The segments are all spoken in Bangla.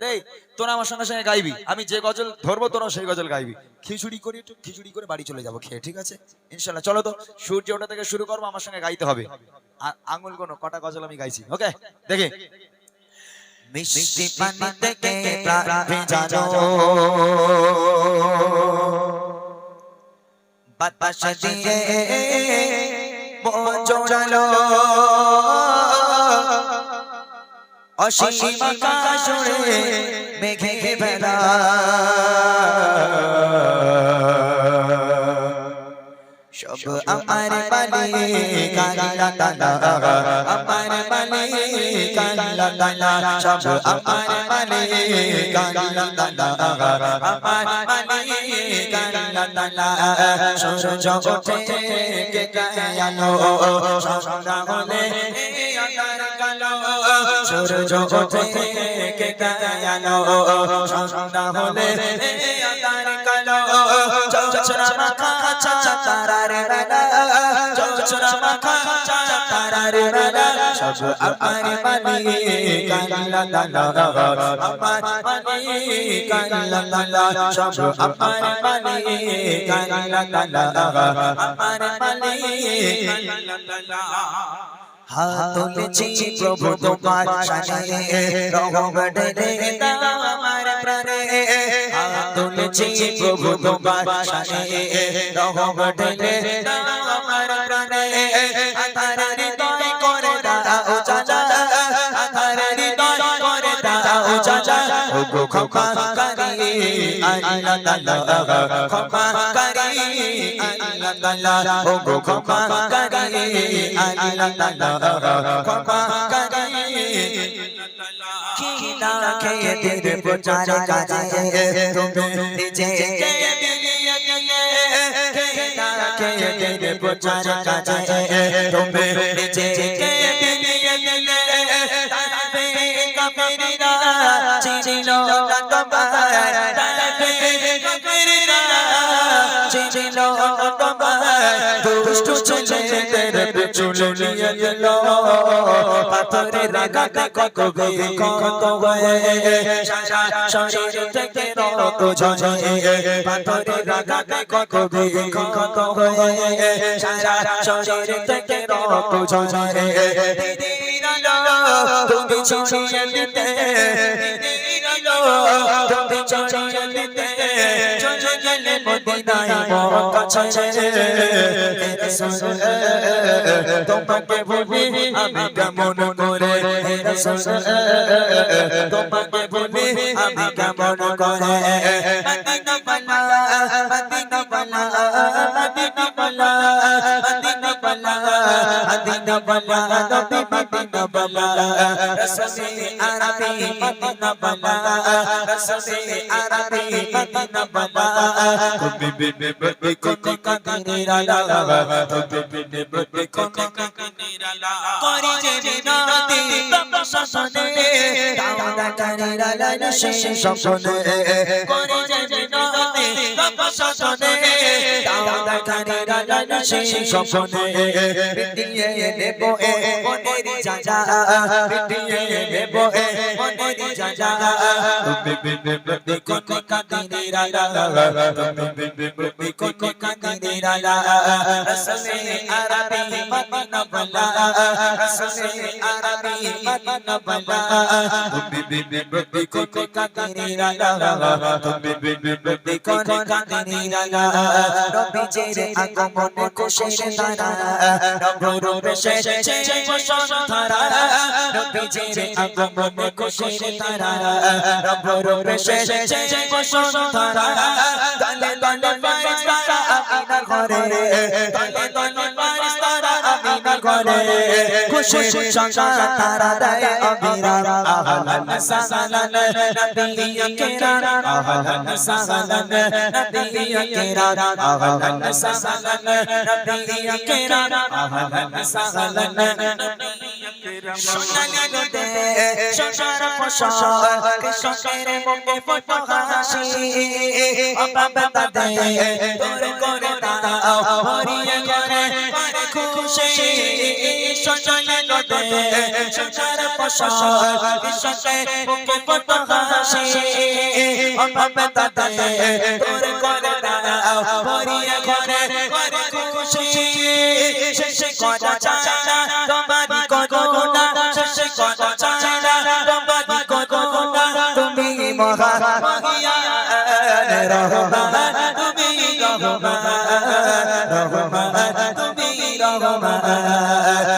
এই আমার সঙ্গে সঙ্গে গাইবি। আমি যে গজল ধরবো তোরা সেই গজল গাইবি। খিচুড়ি করে, একটু খিচুড়ি করে বাড়ি চলে যাব। খেয়ে ঠিক আছে? ইনশাল্লাহ, চলো তো, সূর্য ওটা থেকে শুরু করব, আমার সঙ্গে গাইতে হবে। আঙুল কোনো কটা গজল আমি গাইছি, ওকে? দেখে। মিষ্টি বাতাস দিয়ে মন অসীম আকাশ মেঘে বেলা সব আমার মালিক আল্লাহ তাআলা আমার মালিক আল্লাহ তাআলা সব আমার মালিক আল্লাহ তাআলা আমার মালিক আল্লাহ তাআলা সূর্য ওঠে কে হলে আকার কালো সূর্য ওঠে কে গায়ালো সন্ধ্যা হলে আকার কালো। চৌচরা মাখা তারার বেলা। চৌচরা মাখা তারার বেলা। সব আমার মালিক আল্লাহ তাআলা আমার মালিক আল্লাহ তাআলা সব আমার মালিক আল্লাহ তাআলা আমার মালিক আল্লাহ তাআলা হাত তুলেছি প্রভু তোমার সামনে রহম রে দাও আমার প্রাণে। হাত তুলেছি প্রভু তোমার সামনে রহম রে দাও আমার প্রাণে। আধার হৃদয় করে দাও চাচা করে চাচা ও গো খোকা করি আল্লাহ তাআলা খোকা করি আল্লাহ তাআলা ও গো খোকা করি আল্লাহ তাআলা খোকা করি। কি না খেয়ে দিলে প্রচার কাজে? তুমি নিজে বিলিয়ে না খেয়ে দিলে প্রচার কাজে? তুমি নিজে কাফেররা চিনিল না তোমার না তোমার দুষ্ট ছেলেদের পিছনে নিয়ে গেল। পাথরের আঘাতে কত কত শরীর থেকে রক্ত ঝরে। পাথরের আঘাতে কত কত শরীর থেকে রক্ত ঝরে। তুমি ছড়িয়ে দিতে। তুমি ছড়িয়ে দিতে। চলে গেলে মদিনায় মক্কা ছেড়ে। তোমাকে বলি আমি কেমন করে তোমাকে বলি আমি কেমন করে বালা নবী মদিনা বালা রসুল আরবি মদিনা বালা রসুল আরবি মদিনা বালা তুমি বিবে বিবে কোন কাদির আলা তুমি বিবে বিবে কোন কাদির আলা করি যে বিনাতি তপসনে দাওদা কাদির আলা নশে সপনে করি যে বিনাতি তপসনে নশে সপনে বিটিয়ে নেব এ মনের জাজা বিটিয়ে নেব এ মনের জাজা কোন বিবে বিবে কোন কাদির আলা রসুল আরবি মদিনা বালা রসুল আরবি মদিনা বালা কোন বিবে বিবে কোন কাদির আলা নবীজির আগমন খুশির তারা নবরূপ শেষে বসন ধারা নবীজির আগমন খুশির তারা নবরূপ শেষে বসন ধারা দলে দলে ফারিস্তারা আমিনা ঘরে দলে দলে ফারিস্তারা আমিনা ঘরে খুশি সংসার তারা দেয় অবিরাম করে খুশি সজলে রদে সজার ফসল কৃষকে বুকে ফটো হাসি অভাবে তাতে তোর করে দাও ভরিয়ে ঘরে ঘরে খুশি। শেষে করা চাচা তোমারি করুণা শেষে করা চাচা তোমারি করুণা তুমি মহা মহিয়ান রহমান। তুমি রহমান রহমান। তুমি রহমান।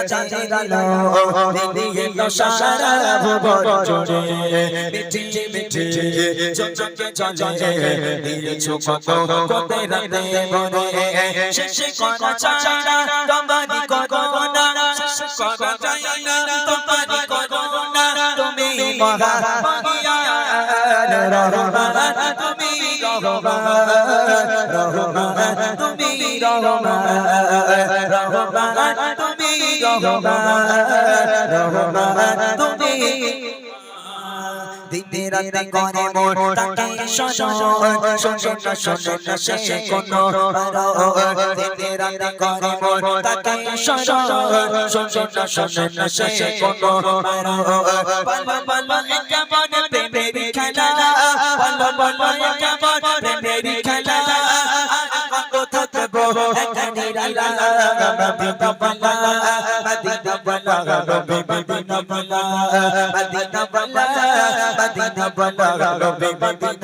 চাঁদের আলো দিদিয়ে তো সারা ভুবন জুড়ে মিঠি মিঠি চোখে চলে দিয়েছ কত কত রাতে বনে শেষে করা চাচা তোমারি করুণা শেষে করা চাইনা তোমারি করুণা তুমি মহা মহিয়ান রহমান তুমি রহমান রহমান তুমি রহমান রহমান তুমি রহমান রহমান তুমি দিনে রাতে করে মোর তাকে না শোনো না শেষে কোনো দিনে রাতে করে মোর খেলা থাকব এখানে রালা মদিনা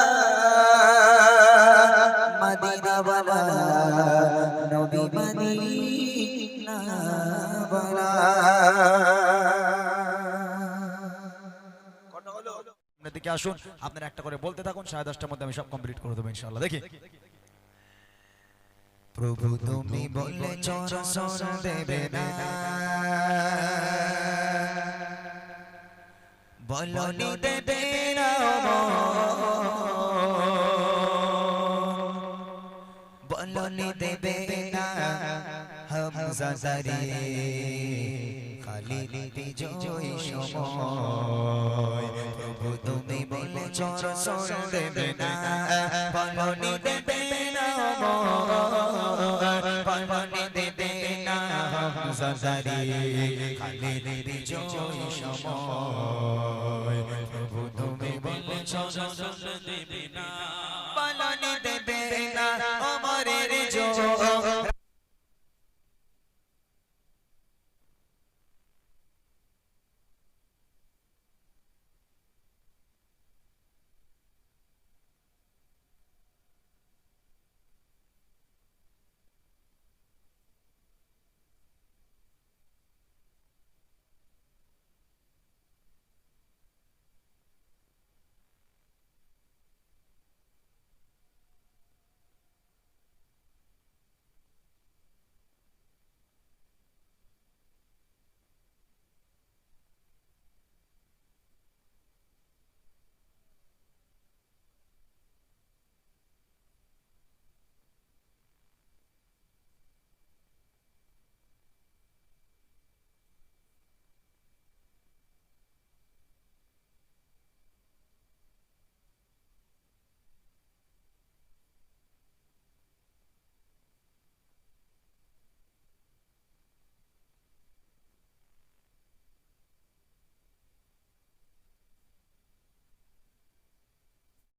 আসুন, আপনারা একটা করে বলতে থাকুন, সাড়ে দশটার মধ্যে আমি সব কমপ্লিট করে দেবো ইনশাল্লাহ দেখি। প্রভু তুমি রসন দেবে না। বলনি দেবে না বলনি দেবে না হামজা জারি খালি বিজয় সময়। প্রভু তুমি বলেছ রসন দেবে না। বলনি দেবে না বলনি দেবে না। হামজা জারি খালি বিজয় সময়।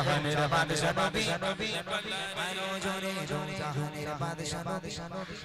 বাদশা নবী আরও জোরে দো জাহানের বাদশা নবী